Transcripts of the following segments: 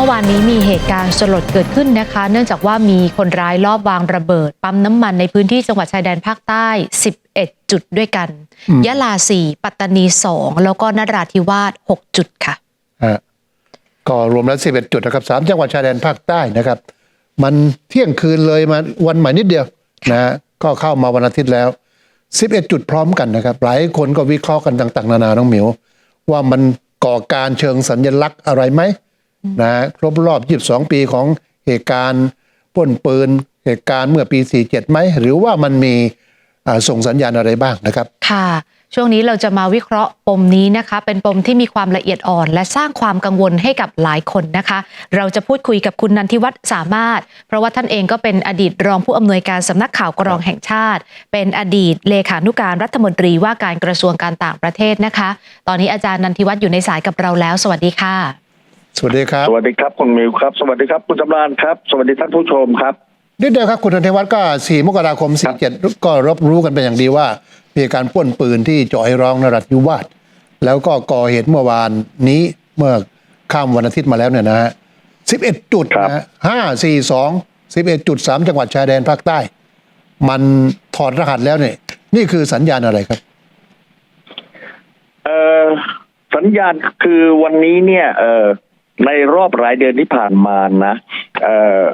มื่อวานนี้มีเหตุการณ์สลดเกิดขึ้นนะคะ เนื่องจากว่ามีคนร้ายลอบวางระเบิด ปั๊มน้ำมันในพื้นที่จังหวัดชายแดนภาคใต้ 11 จุดด้วยกันอืมยะลา 4 ปัตตานี 2 แล้วก็นราธิวาส 6 จุดค่ะฮะก็รวมแล้ว 11 จุดนะครับสามจังหวัดชายแดนภาคใต้นะครับ มันเที่ยงคืนเลยมาวันใหม่นิดเดียวนะฮะก็เข้ามาวันอาทิตย์แล้ว 11 จุดพร้อมกันนะครับ หลายคนก็วิเคราะห์กันต่าง ๆ นานาน้องหมิว ว่ามันก่อการเชิงสัญลักษณ์อะไรไหม นะฮะครบรอบ 22 ปีของเหตุการณ์ปล้นปืนเหตุการณ์เมื่อปี 47ไหมหรือว่ามันมีอ่าส่งสัญญาณอะไรบ้างนะครับ ค่ะ ช่วงนี้เราจะมาวิเคราะห์ปมนี้นะคะ เป็นปมที่มีความละเอียดอ่อน และสร้างความกังวลให้กับหลายคนนะคะ เราจะพูดคุยกับคุณนันทิวัฒน์สามารถ เพราะว่าท่านเองก็เป็นอดีตรองผู้อำนวยการสำนักข่าวกรองแห่งชาติ เป็นอดีตเลขานุการรัฐมนตรีว่าการกระทรวงการต่างประเทศนะคะ ตอนนี้อาจารย์นันทิวัฒน์อยู่ในสายกับเราแล้ว สวัสดีค่ะ สวัสดีครับ สวัสดีครับคุณมิวครับ สวัสดีครับคุณจำรานครับ สวัสดีท่านผู้ชมครับนิดเดียวครับคุณธนวัฒน์ก็ 4 มกราคม 47 ก็รับรู้กันเป็นอย่างดีว่า มีการปล้นปืนที่เจาะไอร้องนราธิวาสแล้วก็ก่อเหตุเมื่อวานนี้เมื่อข้ามวันอาทิตย์มาแล้วเนี่ยนะฮะ 11 จุดครับนะฮะ5 4 2 11จุด3จังหวัดชายแดนภาคใต้ มันถอดรหัสแล้วเนี่ย นี่คือสัญญาณอะไรครับ เอ่อสัญญาณคือวันนี้เนี่ย เอ่อ ในรอบหลายเดือนที่ผ่านมานะเอ่อ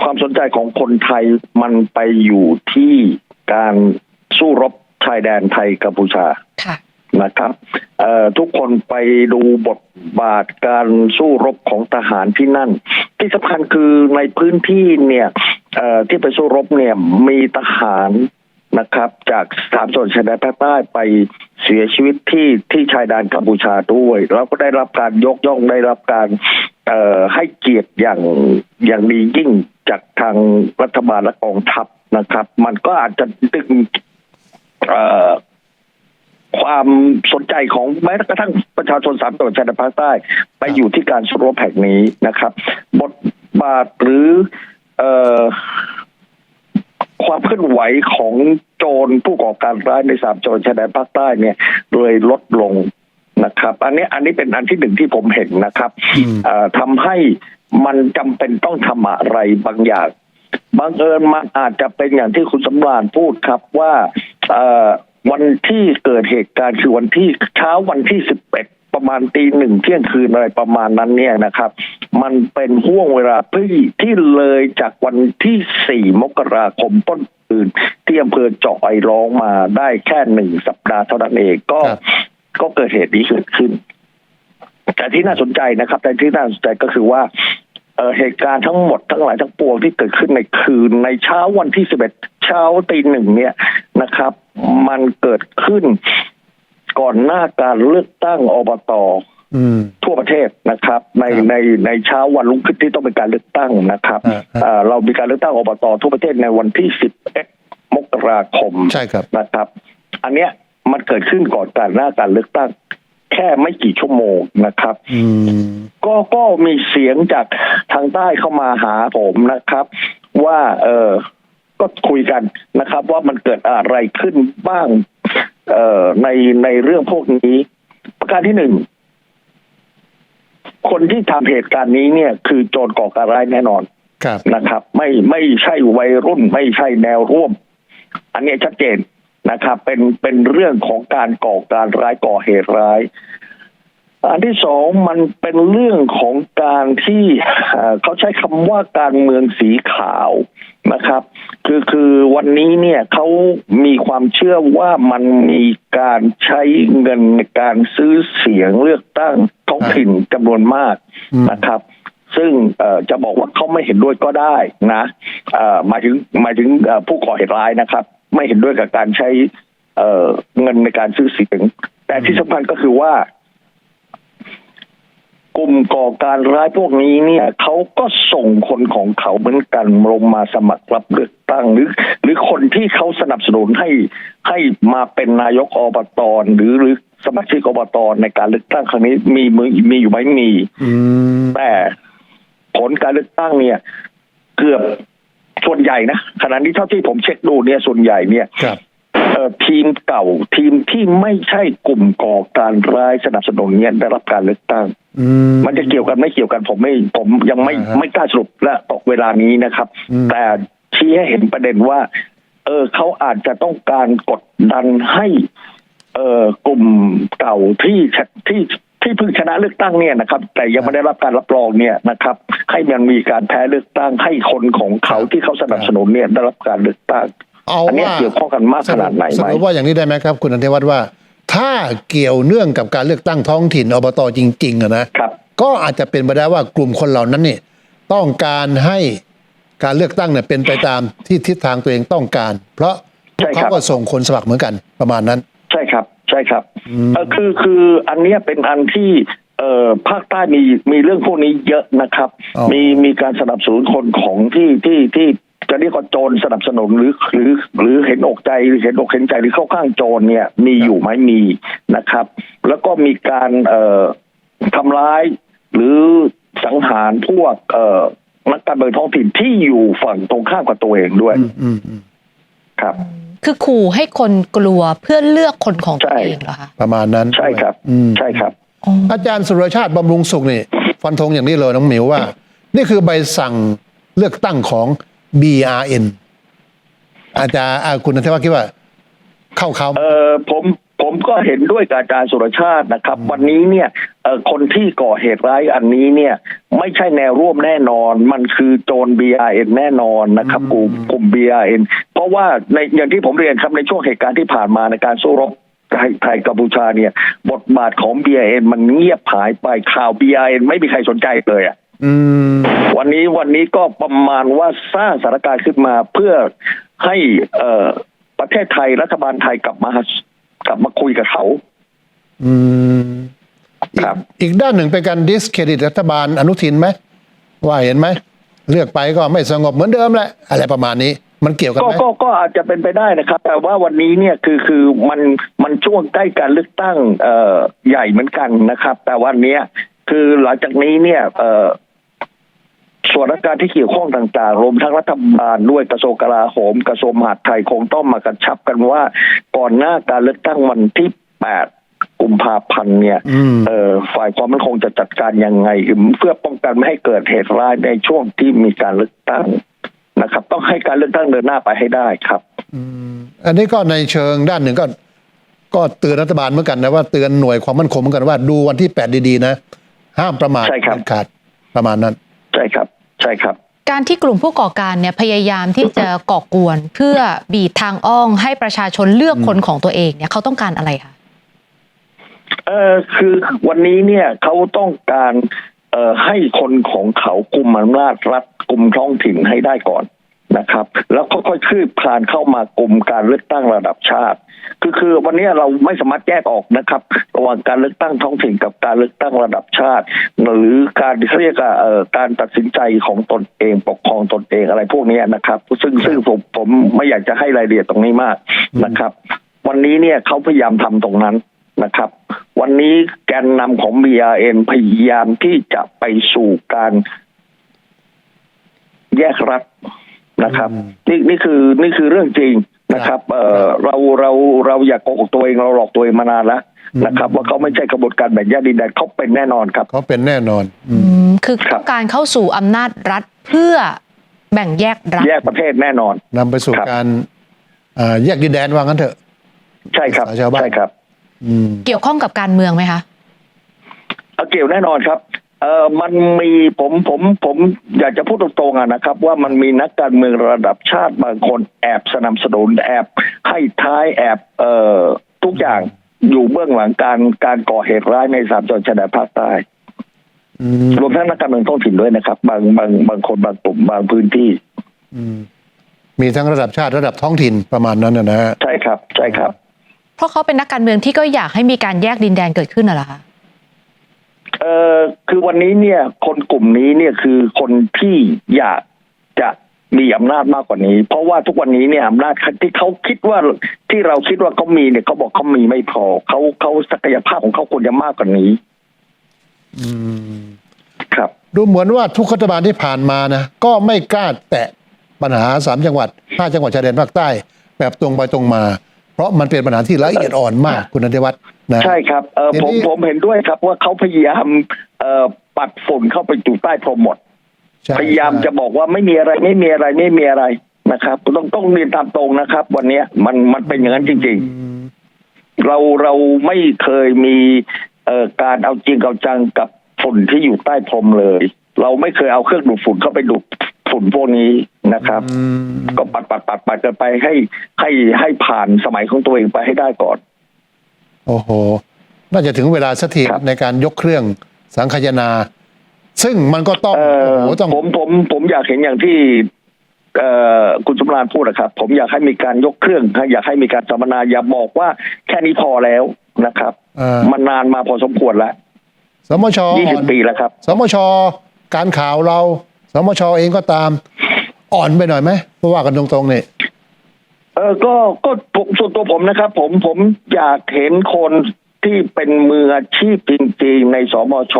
ความสนใจของคนไทยมันไปอยู่ที่การสู้รบชายแดนไทยกัมพูชาค่ะนะครับเอ่อทุกคนไปดูบทบาทการสู้รบของทหารที่นั่น ที่สำคัญคือในพื้นที่เนี่ยเอ่อที่ไปสู้รบเนี่ยมีทหาร นะครับ จากสามจังหวัดชายแดนภาคใต้ไปเสียชีวิตที่ที่ชายแดนกัมพูชาด้วย แล้วก็ได้รับการยกย่องได้รับการเอ่อให้เกียรติอย่างอย่างดียิ่งจากทางรัฐบาลและกองทัพนะครับ มันก็อาจจะดึงเอ่อความสนใจของแม้กระทั่งประชาชนสามจังหวัดชายแดนภาคใต้ ไปอยู่ที่การสู้รบแห่งนี้นะครับ บทบาทหรือ เอ่อ ความเคลื่อนไหวของโจรผู้ก่อการร้ายในสามจังหวัดชายแดนภาคใต้เนี่ยเลยลดลงนะครับ อันนี้อันนี้เป็นอันที่หนึ่งที่ผมเห็นนะครับอืมเอ่อทำให้มันจำเป็นต้องทำอะไรบางอย่างบังเอิญมันอาจจะเป็นอย่างที่คุณสำราญพูดครับว่าเอ่อวันที่เกิดเหตุการณ์คือวันที่เช้าวันที่สิบเอ็ด ประมาณตีหนึ่งเที่ยงคืนอะไรประมาณนั้นเนี่ยนะครับ มันเป็นห่วงเวลาที่ที่เลยจากวันที่สี่มกราคมต้นปืนที่อำเภอเจาะไอร้องมาได้แค่หนึ่งสัปดาห์เท่านั้นเองก็ครับก็เกิดเหตุนี้เกิดขึ้น แต่ที่น่าสนใจนะครับ แต่ที่น่าสนใจก็คือว่าเอ่อเหตุการณ์ทั้งหมดทั้งหลายทั้งปวงที่เกิดขึ้นในคืนในเช้าวันที่สิบเอ็ดเช้าตีหนึ่งเนี่ยนะครับ มันเกิดขึ้น ก่อนหน้าการเลือกตั้งอบตอืมทั่วประเทศนะครับ ในครับในในเช้าวันรุ่งขึ้นที่ต้องเป็นการเลือกตั้งนะครับอ่าฮะเอ่อเรามีการเลือกตั้งอบตทั่วประเทศในวันที่สิบเอ็ดมกราคมใช่ครับนะครับ อันเนี้ยมันเกิดขึ้นก่อนการหน้าการเลือกตั้ง แค่ไม่กี่ชั่วโมงนะครับอืมก็ก็มีเสียงจากทางใต้เข้ามาหาผมนะครับ ว่า เออก็คุยกันนะครับ ว่ามันเกิดอะไรขึ้นบ้าง เอ่อในในเรื่องพวกนี้ ประการที่หนึ่งคนที่ทำเหตุการณ์นี้เนี่ย คือโจรก่อการร้ายแน่นอนครับนะครับ ไม่ไม่ใช่วัยรุ่น ไม่ใช่แนวร่วม อันนี้ชัดเจนนะครับ เป็นเป็นเรื่องของการก่อการร้ายก่อเหตุร้าย อันที่สองมันเป็นเรื่องของการที่เอ่อเขาใช้คำว่าการเมืองสีขาว นะครับ คือคือวันนี้เนี่ยเขามีความเชื่อว่ามันมีการใช้เงินในการซื้อเสียงเลือกตั้งท้องถิ่นจำนวนมากอืมนะครับซึ่งเอ่อจะบอกว่าเขาไม่เห็นด้วยก็ได้นะเอ่อหมายถึงหมายถึงเอ่อผู้ก่อเหตุร้ายนะครับ ไม่เห็นด้วยกับการใช้เอ่อเงินในการซื้อเสียงแต่ที่สำคัญก็คือว่า กลุ่มก่อการร้ายพวกนี้เนี่ยเขาก็ส่งคนของเขาเหมือนกันลงมาสมัครรับเลือกตั้งหรือ หรือคนที่เขาสนับสนุนให้ให้มาเป็นนายกอบตหรือหรือสมาชิกอบตในการเลือกตั้งครั้งนี้มีมือมีอยู่ไหมมีอืมแต่ผลการเลือกตั้งเนี่ย เกือบส่วนใหญ่นะขณะนี้เท่าที่ผมเช็คดูเนี่ยส่วนใหญ่เนี่ยครับเอ่อ ทีมเก่าทีมที่ไม่ใช่กลุ่มก่อการร้ายสนับสนุนเนี่ยได้รับการเลือกตั้งอืมมันจะเกี่ยวกันไม่เกี่ยวกันผมไม่ผมยังไม่อ่าฮะไม่กล้าสรุปและตกเวลานี้นะครับอืมแต่ชี้ให้เห็นประเด็นว่า เออเขาอาจจะต้องการกดดันให้เออกลุ่มเก่าที่ชะที่ที่เพิ่งชนะเลือกตั้งเนี่ยนะครับ แต่ยังไม่ได้รับการรับรองเนี่ยนะครับ ให้มันมีการแพ้เลือกตั้งให้คนของเขาที่เขาสนับสนุนเนี่ยได้รับการเลือกตั้ง เอาอันเนี้ยว่าเกี่ยวข้องกันมากขนาดไหนสไหมรุปว่าอย่างนี้ได้ไหมครับ คุณอันเทวัฒน์ว่า ถ้าเกี่ยวเนื่องกับการเลือกตั้งท้องถิ่นอบตจริงๆอะนะ ครับ ก็อาจจะเป็นไปได้ว่ากลุ่มคนเหล่านั้นนี่ต้องการให้การเลือกตั้งเนี่ยเป็นไปตามที่ทิศทางตัวเองต้องการ เพราะใช่ครับเขาก็ส่งคนสมัครเหมือนกันประมาณนั้น ใช่ครับใช่ครับอืมเออคือคืออันเนี้ยเป็นอันที่เอ่อภาคใต้มีมีเรื่องพวกนี้เยอะนะครับ อ๋อมีมีการสนับสนุนคนของที่ที่ที่ จะเรียกว่าโจรสนับสนุนหรือหรือหรือเห็นอกใจหรือเห็นอกเห็นใจหรือเข้าข้างโจรเนี่ย มีอยู่ไหมมีนะครับ แล้วก็มีการเอ่อทำร้ายหรือสังหารพวกเอ่อนักการเมืองท้องถิ่นที่อยู่ฝั่งตรงข้ามกับตัวเองด้วยอืมอืมอืมครับ คือขู่ให้คนกลัวเพื่อเลือกคนของตัวใช่เองเหรอคะประมาณนั้น ใช่ครับอืมใช่ครับอ๋ออาจารย์สุรชาติบำรุงสุขนี่ฟันธงอย่างนี้เลยน้องหมิวว่า นี่คือใบสั่งเลือกตั้งของ BRN อาจารย์อ่าคุณนันทวัฒน์คิดว่า เข้าเขาเออผมผมก็เห็นด้วยกับอาจารย์สุรชาตินะครับ วันนี้เนี่ยเอ่อคนที่ก่อเหตุร้ายอันนี้เนี่ย ไม่ใช่แนวร่วมแน่นอน มันคือโจร BRN แน่นอนนะครับกลุ่มกลุ่ม BRN เพราะว่าในอย่างที่ผมเรียนครับในช่วงเหตุการณ์ที่ผ่านมาในการสู้รบไทยไทยกัมพูชาเนี่ย บทบาทของ BRN มันเงียบหายไปข่าว BRN ไม่มีใครสนใจเลยอะอืม วันนี้วันนี้ก็ประมาณว่าสร้างสถานการณ์ขึ้นมาเพื่อให้เอ่อประเทศไทยรัฐบาลไทยกลับมากลับมาคุยกับเขา อืมอีกครับ อีกด้านหนึ่งเป็นการดิสเครดิตรัฐบาลอนุทินไหมว่าเห็นไหมเลือกไปก็ไม่สงบเหมือนเดิมแหละอะไรประมาณนี้มันเกี่ยวกันก็ไหมก็ก็อาจจะเป็นไปได้นะครับ แต่ว่าวันนี้เนี่ยคือคือมันมันช่วงใกล้การเลือกตั้งเอ่อใหญ่เหมือนกันนะครับ แต่วันเนี้ยคือหลังจากนี้เนี่ยเอ่อ ส่วนราชการที่เกี่ยวข้องต่างๆ รวมทั้งรัฐบาลด้วยกระทรวงกลาโหม กระทรวงมหาดไทยคงต้องมากระชับกันว่า ก่อนหน้าการเลือกตั้งวันที่ 8กุมภาพันธ์เนี่ยอืมเอ่อฝ่ายความมั่นคงจะจัดการยังไง เพื่อป้องกันไม่ให้เกิดเหตุร้ายในช่วงที่มีการเลือกตั้งนะครับ ต้องให้การเลือกตั้งเดินหน้าไปให้ได้ครับอืมอันนี้ก็ในเชิงด้านหนึ่งก็ ก็เตือนรัฐบาลเหมือนกันนะว่าเตือนหน่วยความมั่นคงเหมือนกันว่าดูวันที่แปดดีๆนะ ห้ามประมาทใช่ครับเด็ดขาดประมาณนั้น ใช่ครับใช่ครับ การที่กลุ่มผู้ก่อการเนี่ยพยายามที่จะก่อกวนเพื่อบีบทางอ้องให้ประชาชนเลือกคนของตัวเองเนี่ยเขาต้องการอะไรคะเออคือวันนี้เนี่ยเขาต้องการเอ่อให้คนของเขากลุ่มอำนาจรัฐกลุ่มท้องถิ่นให้ได้ก่อน นะครับ แล้วค่อยๆคืบคลานเข้ามากลุ่มการเลือกตั้งระดับชาติ คือคือวันนี้เราไม่สามารถแยกออกนะครับระหว่างการเลือกตั้งท้องถิ่นกับการเลือกตั้งระดับชาติ หรือการเรียกาเอ่อการตัดสินใจของตนเองปกครองตนเองอะไรพวกนี้นะครับ ซึ่งซึ่งผมผมไม่อยากจะให้รายละเอียดตรงนี้มากนะครับ วันนี้เนี่ยเขาพยายามทำตรงนั้นนะครับ วันนี้แกนนำของ BRN พยายามที่จะไปสู่การแยกรัฐ นะครับอืมนี่นี่คือนี่คือเรื่องจริงนะครับ เอ่อเราเราเราอยากโกหกตัวเองเราหลอกตัวเองมานานแล้วนะครับ ว่าเขาไม่ใช่กระบวนการแบ่งแยกดินแดนเขาเป็นแน่นอนครับเขาเป็นแน่นอนอือืมมคือครับต้องการเข้าสู่อำนาจรัฐเพื่อแบ่งแยกรัฐแยกประเทศแน่นอนนำไปสู่ครับการอ่าแยกดินแดนว่างั้นเถอะ ใช่ครับชาวบ้านใช่ครับอืมเกี่ยวข้องกับการเมืองไหมคะเอาเกี่ยวแน่นอนครับ เออมันมีผมผมผมอยากจะพูดตรงๆอะนะครับ ว่ามันมีนักการเมืองระดับชาติบางคนแอบสนับสนุนแอบให้ท้ายแอบเอ่อทุกอย่างอยู่เบื้องหลังการการก่อเหตุร้ายในสามจังหวัดชายแดนภาคใต้อืมรวมทั้งนักการเมืองท้องถิ่นด้วยนะครับ บางบางบางคนบางกลุ่มบางพื้นที่อืมมีทั้งระดับชาติระดับท้องถิ่นประมาณนั้นนะนะฮะใช่ครับ ใช่ครับ เพราะเขาเป็นนักการเมืองที่ก็อยากให้มีการแยกดินแดนเกิดขึ้นน่ะเหรอคะ เอ่อคือวันนี้เนี่ย คนกลุ่มนี้เนี่ยคือคนที่อยากจะมีอำนาจมากกว่านี้ เพราะว่าทุกวันนี้เนี่ยอำนาจที่เขาคิดว่าที่เราคิดว่าเขามีเนี่ยเขาบอกเขามีไม่พอเขาเขาศักยภาพของเขาควรจะมากกว่านี้ อืมครับ ดูเหมือนว่าทุกรัฐบาลที่ผ่านมานะก็ไม่กล้าแตะปัญหาสามจังหวัดห้าจังหวัดชายแดนภาคใต้ แบบตรงไปตรงมา เพราะมันเป็นปัญหาที่ละเอียดอ่อนมากคุณนันทวัฒ น์นะ ใช่ครับเออทีผมนี้ผมเห็นด้วยครับว่าเขาพยายามเอ่อปัดฝุ่นเข้าไปอยู่ใต้พรมหมด ใช่พยายามจะบอกว่าไม่มีอะไรไม่มีอะไรไม่มีอะไรนะครับ ต้องต้องเรียนตามตรงนะครับ วันเนี้ยมันมันเป็นอย่างนั้นจริงอืมๆเราเราไม่เคยมีเอ่อการเอาจริงเอาจังกับฝุ่นที่อยู่ใต้พรมเลย เราไม่เคยเอาเครื่องดูดฝุ่นเข้าไปดูดฝุ่นพวกนี้นะครับ อืม ก็ปัดปัดปัดปัดกันไปให้ให้ให้ผ่านสมัยของตัวเองไปให้ได้ก่อน โอ้โห น่าจะถึงเวลาสักทีครับในการยกเครื่องสังคายนา ซึ่งมันก็ต้องเอโอ้อโหต้องผมผมผมอยากเห็นอย่างที่เอ่อคุณสมรานพูดนะครับ ผมอยากให้มีการยกเครื่อง อยากให้มีการสัมมนาอย่าบอกว่าแค่นี้พอแล้วนะครับเออมันนานมาพอสมควรแล้วสมชยี่อ่สิอบนปีแล้วครับ สมชการข่าวเรา สมชเองก็ตาม อ่อนไปหน่อยไหมเพราะว่ากันตรงๆเนี่ย เออก็ก็ผมส่วนตัวผมนะครับ ผมผมอยากเห็นคนที่เป็นมืออาชีพจริงๆในสมช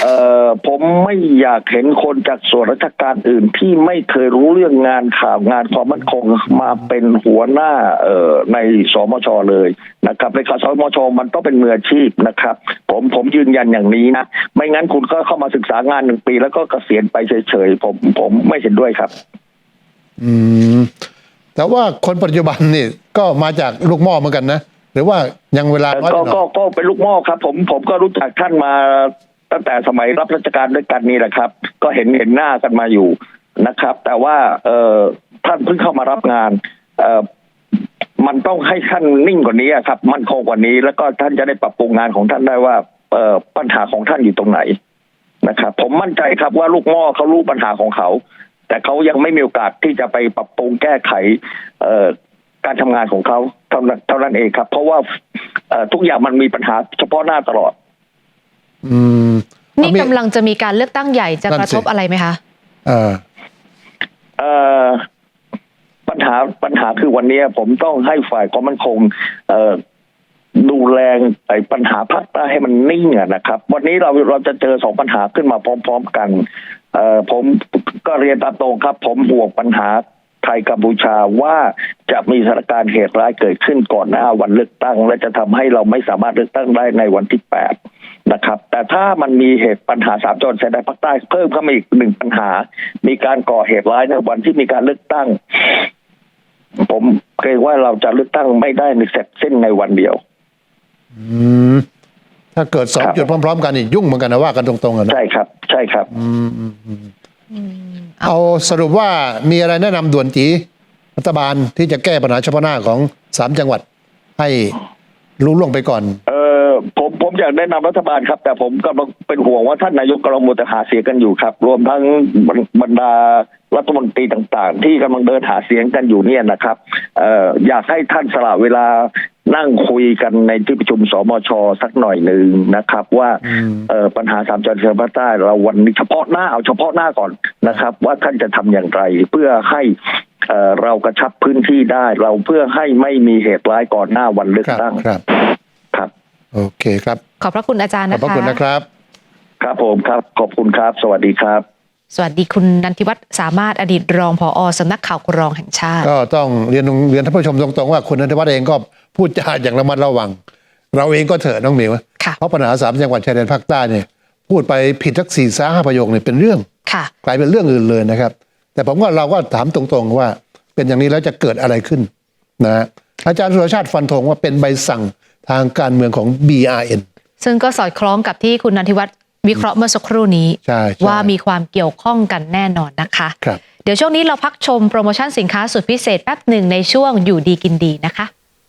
เอ่อผมไม่อยากเห็นคนจากส่วนราชการอื่นที่ไม่เคยรู้เรื่องงานข่าวงานความมั่นคงมาเป็นหัวหน้าเอ่อในสมชเลยนะครับในข่าวสมชมันต้องเป็นมืออาชีพนะครับ ผมผมยืนยันอย่างนี้นะไม่งั้นคุณก็เข้ามาศึกษางานหนึ่งปี แล้วก็เกษียณไปเฉยๆผมผมไม่เห็นด้วยครับ อืม แต่ว่าคนปัจจุบันนี่ก็มาจากลูกหม้อเหมือนกันนะ หรือว่ายังเวลาน้อยก็ก็ก็เป็นลูกหม้อครับ ผมผมก็รู้จักท่านมาตั้งแต่สมัยรับราชการด้วยกันนี่แหละครับ ก็เห็นเห็นหน้ากันมาอยู่นะครับ แต่ว่าเออท่านเพิ่งเข้ามารับงาน เออมันต้องให้ท่านนิ่งกว่านี้ครับ มันคงกว่านี้ แล้วก็ท่านจะได้ปรับปรุงงานของท่านได้ว่าเออปัญหาของท่านอยู่ตรงไหนนะครับ ผมมั่นใจครับว่าลูกหม้อเขารู้ปัญหาของเขา แต่เขายังไม่มีโอกาสที่จะไปปรับปรุงแก้ไขเอ่อการทำงานของเขาเท่านั้นเท่านั้นเองครับ เพราะว่าเอ่อทุกอย่างมันมีปัญหาเฉพาะหน้าตลอด อืม นี่มีกำลังจะมีการเลือกตั้งใหญ่จะนั่นกระทบสิอะไรไหมคะเออเอ่อปัญหาปัญหาคือวันนี้ผมต้องให้ฝ่ายความมั่นคง เอ่อดูแลไอ้ปัญหาภาคใต้ให้มันนิ่งอะนะครับ วันนี้เราเราจะเจอสองปัญหาขึ้นมาพร้อม ๆ กัน เอ่อผมก็เรียนตามตรงครับ ผมห่วงปัญหาไทยกัมพูชาว่าจะมีสถานการณ์เหตุร้ายเกิดขึ้นก่อนหน้าวันเลือกตั้ง และจะทำให้เราไม่สามารถเลือกตั้งได้ในวันที่แปดนะครับ แต่ถ้ามันมีเหตุปัญหาสามจังหวัดชายแดนภาคใต้เพิ่มเข้ามาอีกหนึ่งปัญหา มีการก่อเหตุร้ายในวันที่มีการเลือกตั้ง ผมเกรงว่าเราจะเลือกตั้งไม่ได้ในเสร็จสิ้นในวันเดียว อืม ถ้าเกิดสองครับจุดพร้อม ๆ กันนี่ยุ่งเหมือนกันนะว่ากันตรงๆอะนะใช่ครับ ใช่ครับอืมอืมอืมอืมเอาสรุปว่ามีอะไรแนะนำด่วนจีรัฐบาลที่จะแก้ปัญหาเฉพาะหน้าของสามจังหวัดให้รู้ล่วงไปก่อนเออผมผมอยากแนะนำรัฐบาลครับ แต่ผมกำลังเป็นห่วงว่าท่านนายกกำลังมัวแต่หาเสียงกันอยู่ครับ รวมทั้งบรรดารัฐมนตรีต่างๆ ที่กำลังเดินหาเสียงกันอยู่เนี่ยนะครับเอ่ออยากให้ท่านสละเวลานั่งคุยกันในที่ประชุมสมชสักหน่อยหนึ่งนะครับ ว่าอืมเอ่อปัญหาสามจังหวัดชายแดนภาคใต้เราวันนี้เฉพาะหน้าเอาเฉพาะหน้าก่อนนะครับ ว่าท่านจะทำอย่างไรเพื่อให้เอ่อเรากระชับพื้นที่ได้เราเพื่อให้ไม่มีเหตุร้ายก่อนหน้าวันเลือกครับตั้งครับครับ โอเคครับ ขอบพระคุณอาจารย์ขอบนะพระคะ คุณนะครับ ครับผมครับ ขอบคุณครับ สวัสดีครับ สวัสดีคุณนันทิวัฒน์สามารถอดีตรองผอสำนักข่าวกรองแห่งชาติ ก็ต้องเรียนเรียนท่านผู้ชมตรงๆว่าคุณนันทวัฒน์เองก็พูดจาอย่างระมัดระวัง เราเองก็เถอะน้องหมิวค่ะ เพราะปัญหาสามจังหวัดชายแดนภาคใต้เนี่ยพูดไปผิดสักสี่สาห้าประโยคเนี่ยเป็นเรื่อง ค่ะ กลายเป็นเรื่องอื่นเลยนะครับ แต่ผมว่าเราก็ถามตรงๆว่า เป็นอย่างนี้แล้วจะเกิดอะไรขึ้นนะฮะอาจารย์สุรชาติฟันธงว่าเป็นใบสั่ง ทางการเมืองของ BRN ซึ่งก็สอดคล้องกับที่คุณนันทิวัฒน์วิเคราะห์เมื่อสักครู่นี้ใช่ใช่ว่ามีความเกี่ยวข้องกันแน่นอนนะคะครับเดี๋ยวช่วงนี้เราพักชมโปรโมชั่นสินค้าสุดพิเศษแป๊บหนึ่งในช่วงอยู่ดีกินดีนะคะ